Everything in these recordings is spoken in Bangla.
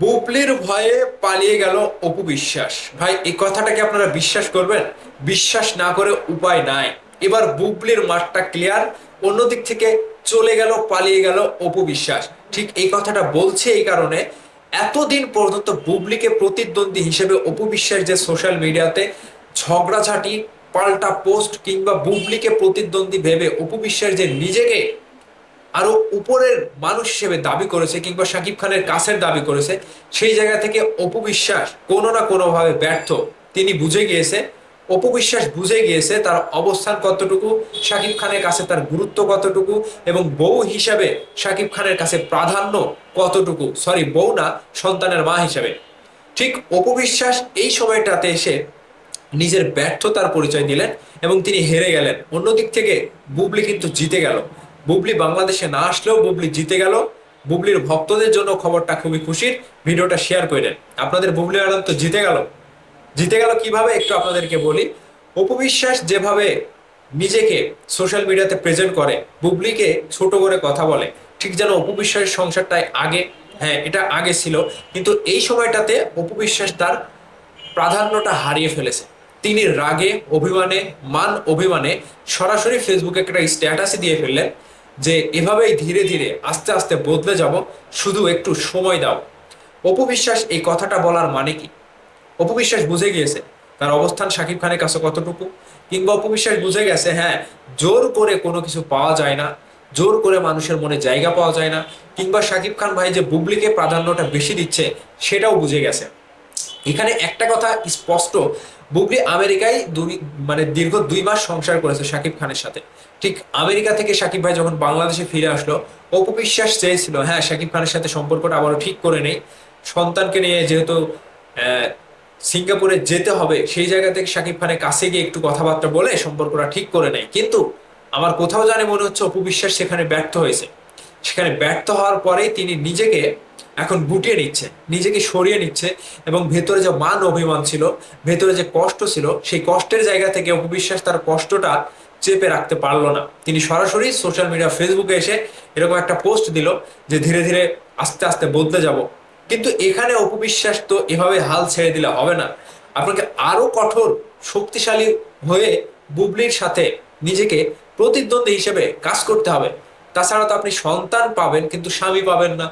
বুবলির ভয়ে পালিয়ে গেল অপু বিশ্বাস। ভাই, এই কথাটাকে আপনারা বিশ্বাস করবেন? বিশ্বাস না করে উপায় নাই। এবার বুবলির মাঠটা ক্লিয়ার অন্যদিক থেকে চলে গেল, পালিয়ে গেল অপু বিশ্বাস। ঠিক এই কথাটা বলছে এই কারণে, এতদিন পর্যন্ত বুবলিকে প্রতিদ্বন্দ্বী হিসেবে অপু বিশ্বাস যে সোশ্যাল মিডিয়াতে ঝগড়াঝাটি, পাল্টা পোস্ট কিংবা বুবলিকে প্রতিদ্বন্দ্বী ভেবে অপু বিশ্বাস যে নিজেকে আরও উপরের মানুষ হিসেবে দাবি করেছে কিংবা শাকিব খানের কাছের দাবি করেছে, সেই জায়গা থেকে অপবিশ্বাস কোনো না কোনোভাবে ব্যর্থ। তিনি বুঝে গিয়েছে অপবিশ্বাস বুঝে গিয়েছে তার অবস্থান কতটুকু, শাকিব খানের কাছে তার গুরুত্ব কতটুকু এবং বউ হিসাবে শাকিব খানের কাছে প্রাধান্য কতটুকু। সরি, বউ না, সন্তানের মা হিসাবে। ঠিক অপবিশ্বাস এই সময়টাতে এসে নিজের ব্যর্থতার পরিচয় দিলেন এবং তিনি হেরে গেলেন। অন্যদিক থেকে বুবলি কিন্তু জিতে গেল। বুবলি বাংলাদেশে না আসলেও বুবলি জিতে গেল। বুবলির ভক্তদের জন্য খবরটা খুবই খুশির। ভিডিওটা শেয়ার করেন আপনাদের বুবলি ম্যাডাম তো জিতে গেল। জিতে গেল কীভাবে? একটু আপনাদেরকে বলি। অপবিশ্বাস যেভাবে নিজেকে সোশ্যাল মিডিয়াতে প্রেজেন্ট করে, বুবলিকে ছোট করে কথা বলে, ঠিক যেন অপবিশ্বাসের সংসারটাই আগে হ্যাঁ এটা আগে ছিল। কিন্তু এই সময়টাতে অপবিশ্বাস তার প্রাধান্যটা হারিয়ে ফেলেছে। তিনি রাগে, অভিমানে, মান অভিমানে সরাসরি ফেসবুকে একটা স্ট্যাটাসই দিয়ে ফেললেন। যে এভাবেই ধীরে ধীরে আস্তে আস্তে বদলে যাব, শুধু একটু সময় দাও। অপবিশ্বাস এই কথাটা বলার মানে কি? অপবিশ্বাস বুঝে গিয়েছে তার অবস্থান শাকিব খানের কাছে কতটুকু, কিংবা অপবিশ্বাস বুঝে গেছে হ্যাঁ জোর করে কোনো কিছু পাওয়া যায় না, জোর করে মানুষের মনে জায়গা পাওয়া যায় না, কিংবা শাকিব খান ভাই যে বুবলিকে প্রাধান্যটা বেশি দিচ্ছে, সেটাও বুঝে গেছে। এখানে একটা কথা স্পষ্ট, বুবলি আমেরিকায় দুই মানে দীর্ঘ দুই মাস সংসার করেছে শাকিব খানের সাথে। ঠিক আমেরিকা থেকে শাকিব ভাই যখন বাংলাদেশে ফিরে আসলো, অপু বিশ্বাস চেয়েছিল হ্যাঁ শাকিব খানের সাথে সম্পর্কটা আবারও ঠিক করে নেই। সন্তানকে নিয়ে যেহেতু সিঙ্গাপুরে যেতে হবে, সেই জায়গা থেকে শাকিব খানের কাছে গিয়ে একটু কথাবার্তা বলে সম্পর্কটা ঠিক করে নেয়। কিন্তু আমার কোথাও জানে মনে হচ্ছে অপু বিশ্বাস সেখানে ব্যর্থ হয়েছে। সেখানে ব্যর্থ হওয়ার পরেই তিনি নিজেকে এখন গুটিয়ে নিচ্ছে, নিজেকে সরিয়ে নিচ্ছে এবং ভেতরে যে মান অভিমান ছিল, ভেতরে যে কষ্ট ছিল, সেই কষ্টের জায়গা থেকে অপবিশ্বাস তার কষ্টটা চেপে রাখতে পারল না। তিনি সরাসরি সোশ্যাল মিডিয়া ফেসবুকে এসে এরকম একটা পোস্ট দিল যে ধীরে ধীরে আস্তে আস্তে বদলে যাব। কিন্তু এখানে অপবিশ্বাস তো এভাবে হাল ছেড়ে দিলে হবে না। আপনাকে আরও কঠোর, শক্তিশালী হয়ে বুবলির সাথে নিজেকে প্রতিদ্বন্দ্বী হিসেবে কাজ করতে হবে। তাছাড়া তো আপনি সন্তান পাবেন, কিন্তু স্বামী পাবেন না।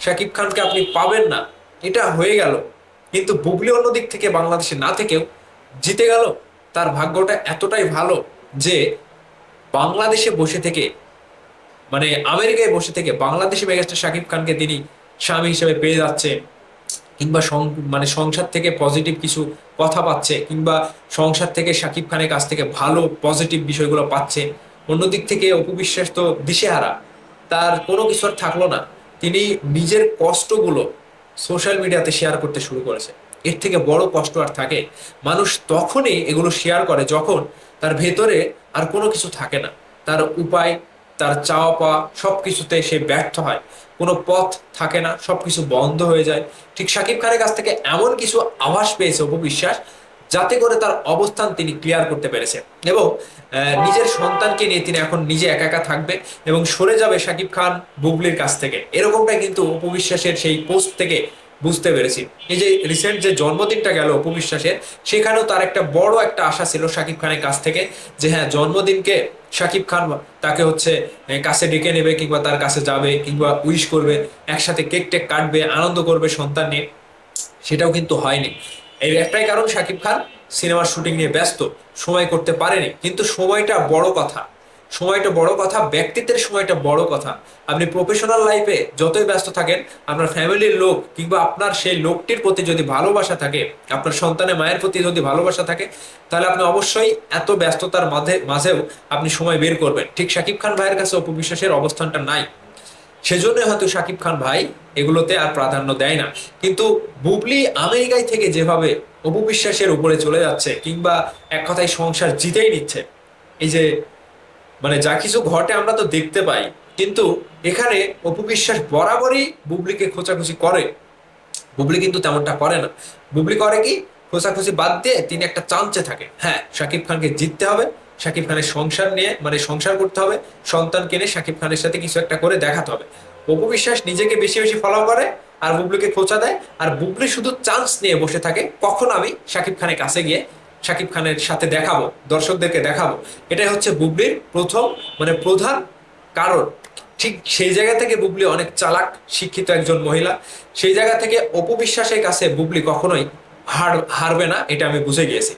শাকিব খানকে আপনি পাবেন না। এটা হয়ে গেল। কিন্তু বুবলি অন্য দিক থেকে, বাংলাদেশে না থেকেও জিতে গেল। তার ভাগ্যটা এতটাই ভালো যে বাংলাদেশে বসে থেকে মানে আমেরিকায় বসে থেকে বাংলাদেশে মেগাস্টার শাকিব খানকে তিনি স্বামী হিসেবে পেয়ে যাচ্ছে, কিংবা মানে সংসার থেকে পজিটিভ কিছু কথা পাচ্ছে, কিংবা সংসার থেকে শাকিব খানের কাছ থেকে ভালো পজিটিভ বিষয়গুলো পাচ্ছে। অন্যদিক থেকে অপু বিশ্বাস তো দিশেহারা। তার কোনো কিছু আর থাকল না। তিনি নিজের কষ্টগুলো সোশ্যাল মিডিয়াতে শেয়ার করতে শুরু করেছে। এর থেকে বড় কষ্ট আর থাকে, মানুষ তখনই এগুলো শেয়ার করে যখন তার ভেতরে আর কোনো কিছু থাকে না। তার উপায়, তার চাওয়া পাওয়া সব কিছুতে সে ব্যর্থ হয়। কোনো পথ থাকে না, সবকিছু বন্ধ হয়ে যায়। ঠিক সাকিব খানের কাছ থেকে এমন কিছু আভাস পেয়েছে অপবিশ্বাস যাতে করে তার অবস্থান তিনি ক্লিয়ার করতে পেরেছেন। এবং নিজের সন্তানকে নিয়ে তিনি এখন নিজে একা একা থাকবে এবং সরে যাবে শাকিব খান বুবলির কাছ থেকে। এরকমটাই কিন্তু উপবিশ্বাসের সেই পোস্ট থেকে বুঝতে পেরেছি। এই যে রিসেন্ট যে জন্মদিনটা গেল উপবিশ্বাসের সেখানেও তার একটা বড় একটা আশা ছিল শাকিব খানের কাছ থেকে যে হ্যাঁ জন্মদিনকে শাকিব খান তাকে হচ্ছে কাছে ডেকে নেবে কিংবা তার কাছে যাবে কিংবা উইশ করবে, একসাথে কেক টেক কাটবে, আনন্দ করবে সন্তান নিয়ে। সেটাও কিন্তু হয়নি। এর একটাই কারণ শাকিব খান সিনেমার শুটিং নিয়ে ব্যস্ত, সময় করতে পারেনি। কিন্তু সময়টা বড় কথা। সময়টা বড় কথা, ব্যক্তিত্বের সময়টা বড় কথা। আপনি প্রফেশনাল লাইফে যতই ব্যস্ত থাকেন, আপনার ফ্যামিলির লোক কিংবা আপনার সেই লোকটির প্রতি যদি ভালোবাসা থাকে, আপনার সন্তানের মায়ের প্রতি যদি ভালোবাসা থাকে, তাহলে আপনি অবশ্যই এত ব্যস্ততার মাঝে, মাঝেও আপনি সময় বের করবেন। ঠিক শাকিব খান ভাইয়ের কাছে অপবিশ্বাসের অবস্থানটা নাই। সেজন্য হয়তো শাকিব খান ভাই এগুলোতে আর প্রাধান্য দেয় না। কিন্তু বুবলি আমেরিকায় থেকে যেভাবে অপু বিশ্বাসের উপরে চলে যাচ্ছে কিংবা এক কথায় সংসার জিতেই নিচ্ছে, এই যে মানে যা কিছু ঘটে আমরা তো দেখতে পাই, কিন্তু এখানে অপু বিশ্বাস বরাবরই বুবলিকে খোঁচাখুচি করে। বুবলি কিন্তু তেমনটা করে না। বুবলি করে কি? খোঁচাখুচি বাদ দিয়ে তিনি একটা চান্সে থাকে। হ্যাঁ শাকিব খানকে জিততে হবে। শাকিব খানের সংসার নিয়ে মানে সংসার করতে হবে সন্তান কিনে শাকিব খানের সাথে কিছু একটা করে দেখাতে হবে। অপু বিশ্বাস নিজেকে বেশি বেশি ফলো করে, আর বুবলিকে খোঁচা দেয়, আর বুবলি শুধু চান্স নিয়ে বসে থাকে, কখন আমি শাকিব খানের কাছে গিয়ে শাকিব খানের সাথে দেখাবো, দর্শকদেরকে দেখাবো। এটাই হচ্ছে বুবলির প্রথম মানে প্রধান কারণ। ঠিক সেই জায়গা থেকে বুবলি অনেক চালাক, শিক্ষিত একজন মহিলা। সেই জায়গা থেকে অপবিশ্বাসের কাছে বুবলি কখনোই হার, হারবে না, এটা আমি বুঝে গিয়েছি।